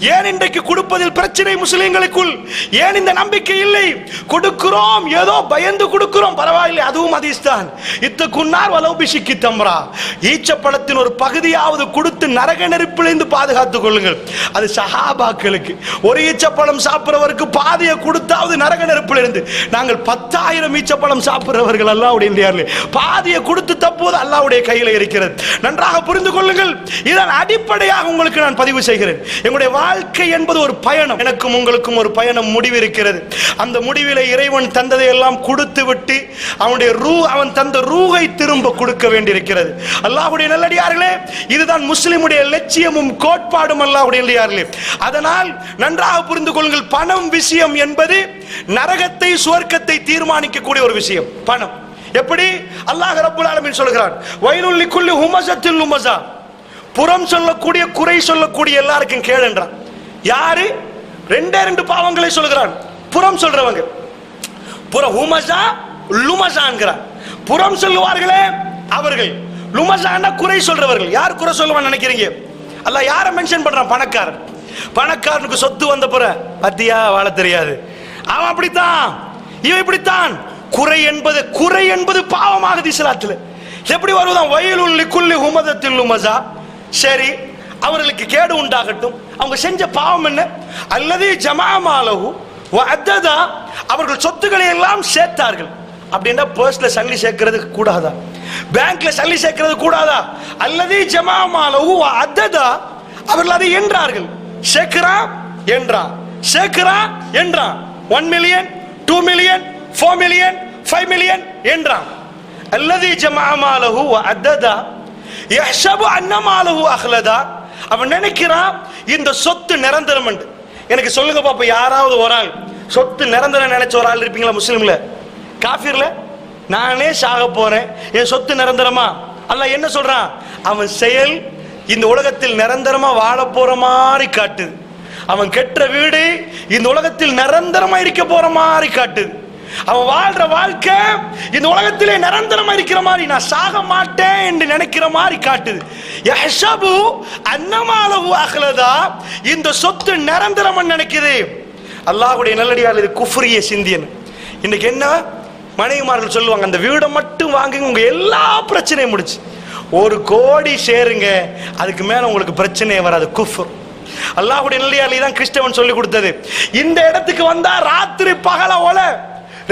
ஏன் இன்றைக்கு கொடுப்பதில் பிரச்சனை முஸ்லிம்களுக்குள்? ஏன் இந்த நம்பிக்கை இல்லை? கொடுக்கிறோம் ஏதோ பயந்து கொடுக்கிறோம். பரவாயில்லை அதுவும் அதிஸ்தான் இத்த குன்னார் வலோபிஷிக்கு தம்ரா. ஈச்சப்பழத்தின் ஒரு பகுதியாவது கொடுத்து நரக நெருப்பிலிருந்து பாதுகாத்துக் கொள்ளுங்கள். அது சஹாபாக்களுக்கு. ஒரு ஈச்சப்பழம் சாப்பிடுறவருக்கு பாதியை கொடுத்தாவது நரக நெருப்பிலிருந்து நாங்கள் பத்தாயிரம் ஈச்சப்பழம் சாப்பிடுறவர்கள் அல்லாவுடைய இந்தியாவில். பாதியை கொடுத்து தப்புவது அல்லாவுடைய கையில் இருக்கிறது. நன்றாக புரிந்து கொள்ளுங்கள். இதன் அடிப்படையாக உங்களுக்கு நான் பதிவு செய்கிறேன். எங்களுடைய வாழ்க்கை என்பது ஒரு பயணம். எனக்கும் உங்களுக்கும் ஒரு பயணம் முடிவு இருக்கிறது அந்த முடிவில் இறைவன் தந்ததை எல்லாம் கொடுத்து விட்டு அவனுடைய ரூ அவன் தந்த ரூகை திரும்ப கொடுக்க வேண்டியிருக்கிறது. அல்லாஹுடைய நல்லடியார்களே இதுதான் முஸ்லிமுடைய லட்சியமும் கோட்பாடும் அல்லாஹுடைய நல்லடியார்களே. அதனால் நன்றாக புரிந்து கொள்ளுங்கள் பணம் விஷயம் என்பது நரகத்தை சுவர்க்கத்தை தீர்மானிக்கக்கூடிய ஒரு விஷயம். பணம். எப்படி? அல்லாஹ் ரபுல் ஆலமின் சொல்கிறான் வயலுள்ளி குல்லி ஹுமசத்தில் ஹுமசா புறம் சொல்லக்கூடிய குறை சொல்லக்கூடிய எல்லாருக்கும் கேளுன்றான் யாரு? ரெண்டே ரெண்டு பாவங்களை சொல்கிறான் புறம் சொல்றவங்க. புற உமசா லுமசான்கிறான் புறம் சொல்லுவார்களே அவர்கள். லுமசான்னா குறை சொல்றவர்கள். யார் குறை சொல்லுவான்னு நினைக்கிறீங்க? அல்ல யாரை மென்ஷன் பண்றான்? பணக்காரன் பணக்காரனுக்கு சொத்து வந்த புற பத்தியா வாழ தெரியாது. அவன் அப்படித்தான். இவன் இப்படித்தான். குறை என்பது குறை என்பது பாவமாகுது இஸ்லாத்துல. எப்படி வருவதான் வயலுள்ளி குள்ளி ஹுமதத்தில் உமசா சரி அவர்களுக்கு கேடு உண்டாகட்டும். அவங்க செஞ்ச பாவம் என்ன? அல்லது ஜமாமாலகு அததா அவர்கள் சொத்துக்களை எல்லாம் சேர்த்தார்கள். அப்படின்னா பர்ஸ்ல சல்லி சேர்க்கிறது கூடாதா? பேங்க்ல சல்லி சேர்க்கிறது கூடாதா? அல்லது ஜமாமாலகு அததா அவர்கள் அதை என்றார்கள். சேர்க்கிறான் என்றான் சேர்க்கிறான் என்றான் one million two million four million five million என்றான் அல்லது ஜமாமாலகு அததா யஹ்சபு அன்னமாலஹு அஹ்லதா அவன் நினைக்கிறான் இந்த சொத்து நிரந்தரம் எனக்கு சொல்லுங்க பாப்ப யாராவது ஒரு ஆள் சொத்து நிரந்தரம் நினைச்ச ஒரு ஆள் இருப்பீங்களா முஸ்லீம்ல? காஃபிர்ல? நானே சாக போறேன். என் சொத்து நிரந்தரமா? அல்ல என்ன சொல்றான்? அவன் செயல் இந்த உலகத்தில் நிரந்தரமா வாழ போற மாதிரி காட்டுது. அவன் கெட்ட வீடு இந்த உலகத்தில் நிரந்தரமா இருக்க போற மாதிரி காட்டுது. அவன் வாழ்ற வாழ்க்கை இந்த உலகத்திலே நிரந்தரமா இருக்கிற மாதிரி நான் சாக மாட்டேன் என்று நினைக்கிற மாதிரி காட்டுது. யஹ்சபு அன்னமாலஹு அஹ்லதா இந்த சொத்து நிரந்தரம் நினைக்குது. அல்லாஹுடைய நல்லடியால் இது குஃப்ரிய சிந்தியன். இன்னைக்கு என்ன? மனைவிமார்கள் சொல்லுவாங்க அந்த வீடை மட்டும் வாங்குங்க உங்க எல்லா பிரச்சனையும் முடிச்சு ஒரு கோடி சேருங்க அதுக்கு மேல உங்களுக்கு பிரச்சனையே வராது குஃபர். அல்லாஹுடைய நல்லடியாலே தான் கிறிஸ்தவன் சொல்லி கொடுத்தது. இந்த இடத்துக்கு வந்தா ராத்திரி பகல ஓலை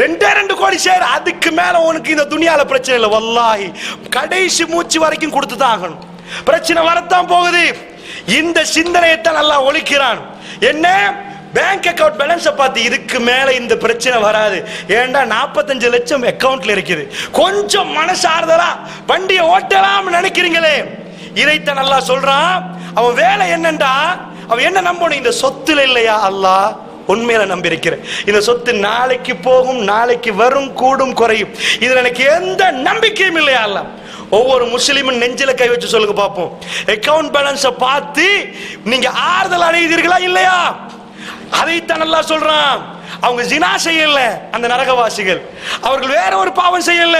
ரெண்டே ரெண்டு கோடி ஷேர் அதுக்கு மேல உனக்கு இந்த துணியால பிரச்சனை இல்லை. வல்லாஹி கடைசி மூச்சு வரைக்கும் கொடுத்து தான் ஆகணும். பிரச்சனை வரத்தான் போகுது. இந்த சிந்தனையத்தான் நல்லா ஒழிக்கிறான். என்ன? பேங்க் அக்கவுண்ட் பேலன்ஸை பார்த்து இதுக்கு மேல இந்த பிரச்சனை வராது. ஏன்டா நாற்பத்தஞ்சு லட்சம் அக்கவுண்ட்ல இருக்குது. கொஞ்சம் மனசார்தலா வண்டியை ஓட்டலாம் நினைக்கிறீங்களே. இதைத்தான் நல்லா சொல்றான். அவன் வேலை என்னண்டா? அவன் என்ன நம்பணும்? இந்த சொத்துல இல்லையா அல்லாஹ்? உண்மையில நம்பியிருக்கிறேன். இந்த சொத்து நாளைக்கு போகும் நாளைக்கு வரும் கூடும் குறையும். இதுல எனக்கு எந்த நம்பிக்கையும் இல்லையா அல்ல ஒவ்வொரு முஸ்லீமும் நெஞ்சில கை வச்சு சொல்லுங்க பார்ப்போம். அக்கவுண்ட் பேலன்ஸை பார்த்து நீங்க ஆறுதல் அடைகிறீர்களா இல்லையா? அதைத்தான் நல்லா சொல்றான். அவங்க ஜினா செய்யல அந்த நரகவாசிகள். அவர்கள் வேற ஒரு பாவம் செய்யல.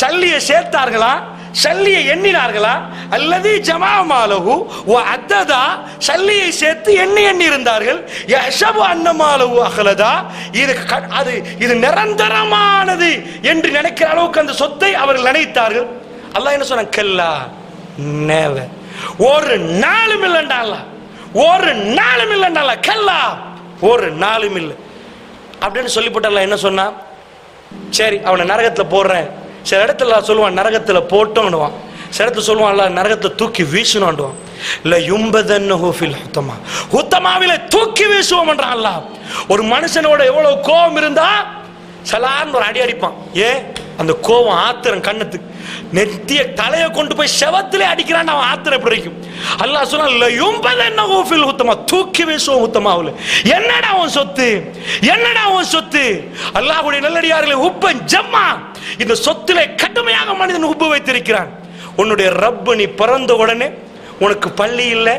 சல்லியை சேர்த்தார்களா? சல்லியை எண்ணினார்களா? அல்லது ஜமாமாலகு அத்ததா? சல்லியை சேர்த்து எண்ணி எண்ணி இருந்தார்கள். யஷபு அன்னமாலகு அகலதா இது க- அது இது நிரந்தரமானது என்று நினைக்கிற அளவுக்கு அந்த சொத்தை அவர்கள் நினைத்தார்கள். அல்லாஹ் என்ன சொன்னான்? கல்லா never. ஒரு நாளும் இல்லைண்டா ஒரு நாளும் இல்லைண்டா கெல்லா கல்லா ஒரு நாளும் இல்லை. அப்படின்னு சொல்லிவிட்டு என்ன சொன்னா சரி அவனை நரகத்தில் போடுறேன். சில இடத்துல சொல்லுவான் நரகத்துல போட்டோன்னுவான். சில இடத்துல சொல்லுவான் அல்ல நரகத்தை தூக்கி வீசணும்டுவான் இல்ல யும்பதன்னு ஹூஃபில் ஹுத்தமா. ஹுத்தமாவில தூக்கி வீசுவோம்ன்றான் அல்லாஹ். ஒரு மனுஷனோட எவ்வளவு கோபம் இருந்தா சலார்னு ஒரு அடி அடிப்பான். ஏ அந்த கோபம் ஆத்திரம் கண்ணத்துக்கு. நெத்திய தலையை கொண்டு போய் செவத்திலே அடிக்கிறான் அவன் ஆத்திரம் எப்படி இருக்கும்? அல்லாஹ் சொன்னா இல்ல யும்பதன்னு ஹூஃபில் தூக்கி வீசுவோம் ஹுத்தமாவுல. என்னடா உன் சொத்து? என்னடா உன் சொத்து? அல்லாஹுடைய நல்லடியார்களே உப்பன் ஜம்மா. இந்த சொத்திலே கடுமையாக மனிதன் உப்பு வைத்திருக்கிறான். உன்னுடைய ரப்பு நீ பிறந்த உடனே உனக்கு பள்ளி இல்லை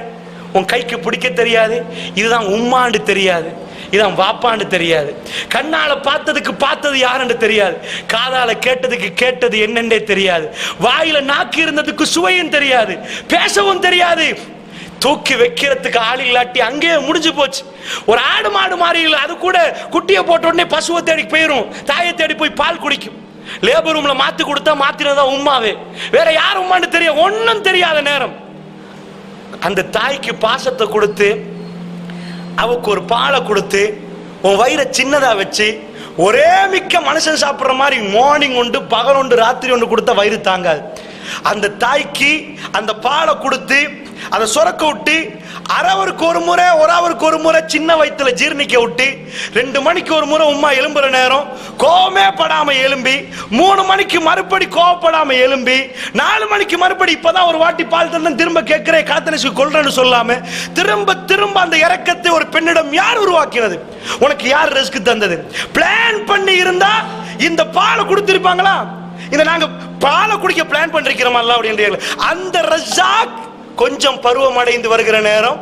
உன் கைக்கு பிடிக்க தெரியாது இதுதான் உம்மாண்டு தெரியாது இதான் வாப்பாண்டு தெரியாது. கண்ணால பார்த்ததுக்கு பார்த்தது யாருன்னு தெரியாது காதால கேட்டதுக்கு கேட்டது என்னென்னே தெரியாது வாயில நாக்கு இருந்ததுக்கு சுவையும் தெரியாது பேசவும் தெரியாது. தூக்கி வைக்கிறதுக்கு ஆள் இல்லாட்டி அங்கேயே முடிஞ்சு போச்சு. ஒரு ஆடு மாடு மாறி இல்லை அது கூட குட்டியை போட்ட உடனே பசுவை தேடி போயிரும் தாயை தேடி போய் பால் குடிக்கும். லேபர் ரூம்ல மாத்தி கொடுத்தா மாத்தினதா உம்மாவே. வேற யார் உமான்னு தெரிய ஒன்னும் தெரியாத நேரம். அந்த தாய்க்கு பாசத்தை கொடுத்து அவக்கு ஒரு பாலை கொடுத்து உன் வயிறை சின்னதா வச்சு ஒரே மிக்க மனுஷன் சாப்பிடுற மாதிரி மார்னிங் உண்டு பகல் உண்டு ராத்திரி ஒன்று கொடுத்தா வயிறு தாங்காது. அந்த தாய்க்கு அந்த பாலை கொடுத்து அதை சுரக்க விட்டு அறவருக்கு ஒரு முறை ஒரு அவருக்கு ஒரு முறை சின்ன வயிற்றுல ஜீர்ணிக்க விட்டு ரெண்டு மணிக்கு ஒரு முறை உமா எலும்புற நேரம் கோபமே படாம எலும்பி மூணு மணிக்கு மறுபடி கோவப்படாம எலும்பி நாலு மணிக்கு மறுபடி இப்பதான் ஒரு வாட்டி பால் தந்தன் திரும்ப கேட்கிறேன் காத்தனசு கொள்றேன்னு சொல்லாம திரும்ப திரும்ப அந்த இறக்கத்தை ஒரு பெண்ணிடம் யார் உருவாக்கினது? உனக்கு யார் ரிஸ்க் தந்தது? பிளான் பண்ணி இருந்தா இந்த பாலை கொடுத்திருப்பாங்களா? இந்த நாங்க பாலை குடிக்க பிளான் பண்ணிருக்கிறோம் அப்படின்ற அந்த ரஜாக் கொஞ்சம் பருவம் அடைந்து வருகிற நேரம்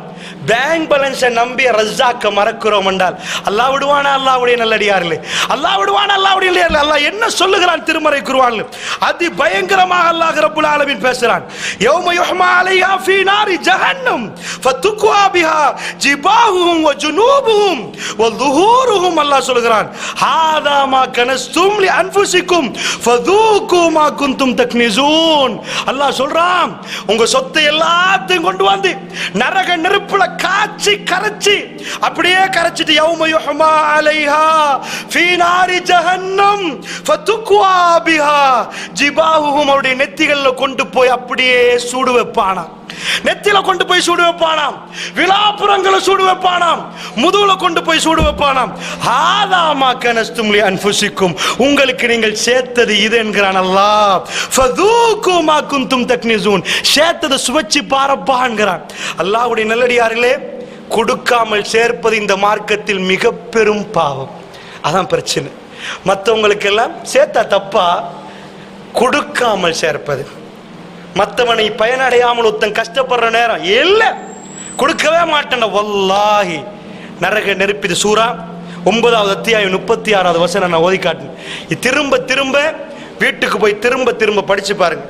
பேங்க் பேலன்ஸை நம்பி ரஜாக்க மறக்கிறோம் என்றால் அல்லாஹ் விடுவானா? அல்லாவுடைய நல்லடியார்களே. அல்லாஹ் விடுவானா? அல்லாவுடைய நல்லடியார்களே. அல்லாஹ் என்ன சொல்லுகிறான் திருமறை குருவான் அதி பயங்கரமாக அல்லாஹ் ரப்பல் ஆலமின் பேசுறான் யௌம யுஹ்மா அலைஹா ஃபீ நாரி ஜஹன்னம் ஃபதுக்வா பிஹா ஜிபாஹுஹும் வ ஜுனூபுஹும் வ ظுஹூருஹும் அல்லாஹ் சொல்லுகிறான். ஹாதா மா கனஸ்தும் லி அன்ஃபுசிக்கும் ஃபதூகு மா குன்தும் தக்னிசூன். அல்லாஹ் சொல்றான் உங்க சொத்தை எல்லாத்தையும் கொண்டு வந்து நரக நெருப்புல காய்ச்சி கரைச்சி. அப்படியே கரைச்சிட்டு யௌம யுஹ்மா அலைஹா. ஃபீ நாரி ஜஹன்னம். ஃபதுக்வா பிஹா. ஜிபாஹுஹும் அவருடைய நெத்திகளில் கொண்டு போய் அப்படியே சூடு வைப்பானா நெத்தில கொண்டு போய் சூடு வைப்பானாம். விழாப்புறங்களை சூடு வைப்பானாம். முதுகுல கொண்டு போய் சூடு வைப்பானாம். ஆதாமா கனஸ்தும்லி அன்புசிக்கும். உங்களுக்கு நீங்கள் சேர்த்தது இது என்கிறான் அல்லாஹ். ஃபதூக்குமா மா குந்தும் தக்னிசூன். சேர்த்ததை சுவைச்சு பாரப்பா என்கிறான். அல்லாவுடைய நல்லடியாரிலே கொடுக்காமல் சேர்ப்பது இந்த மார்க்கத்தில் மிக பெரும் பாவம். அதான் பிரச்சனை. மற்றவங்களுக்கெல்லாம் சேர்த்தா தப்பா கொடுக்காமல் சேர்ப்பது. மற்றவனை பயனடையாமல் ஒருத்தன் கஷ்டப்படுற நேரம் இல்ல. கொடுக்கவே மாட்டேன் வல்லாகி நரக நெருப்பிது சூறா. ஒன்பதாவது அத்தியாயம் முப்பத்தி ஆறாவது வசனம் நான் ஓதி காட்டினேன் திரும்ப திரும்ப வீட்டுக்கு போய் திரும்ப திரும்ப படிச்சு பாருங்க.